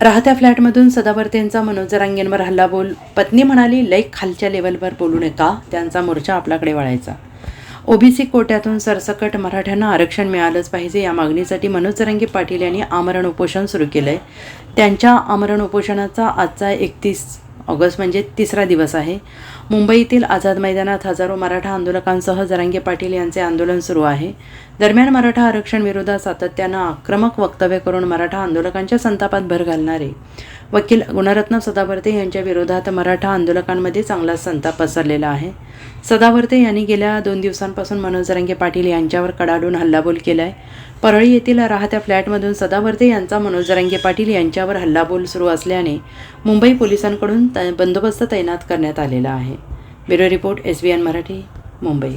राहत्या फ्लॅटमधून सदावर्तेंचा मनोज जरांगेंवर हल्ला बोल पत्नी म्हणाली लई खालच्या लेवलवर बोलू नका त्यांचा मोर्चा आपल्याकडे वळायचा. ओबीसी कोट्यातून सरसकट मराठ्यांना आरक्षण मिळालंच पाहिजे या मागणीसाठी मनोज जरांगे पाटील यांनी आमरण उपोषण सुरू केलं आहे त्यांच्या आमरण उपोषणाचा आजचा एकतीस ऑगस्ट म्हणजे तिसरा दिवस आहे. मुंबईतील आझाद मैदानात हजारो मराठा आंदोलकांसह जरांगे पाटील यांचे आंदोलन सुरू आहे. दरम्यान मराठा आरक्षण विरोधात सातत्यानं आक्रमक वक्तव्य करून मराठा आंदोलकांच्या संतापात भर घालणारे वकील गुणरत्न सदावर्ते यांच्या विरोधात मराठा आंदोलकांमध्ये चांगलाच संताप पसरलेला आहे. सदावर्ते यांनी गेल्या दोन दिवसांपासून मनोज रंगे पाटील यांच्यावर कडाडून हल्लाबोल केला आहे परळी येथील राहत्या फ्लॅटमधून सदावर्ते यांचा मनोज जरांगे पाटील यांच्यावर हल्लाबोल सुरू असल्याने मुंबई पोलिसांकडून त बंदोबस्त तैनात करण्यात आलेला आहे. Bureau report S B N Marathi Mumbai.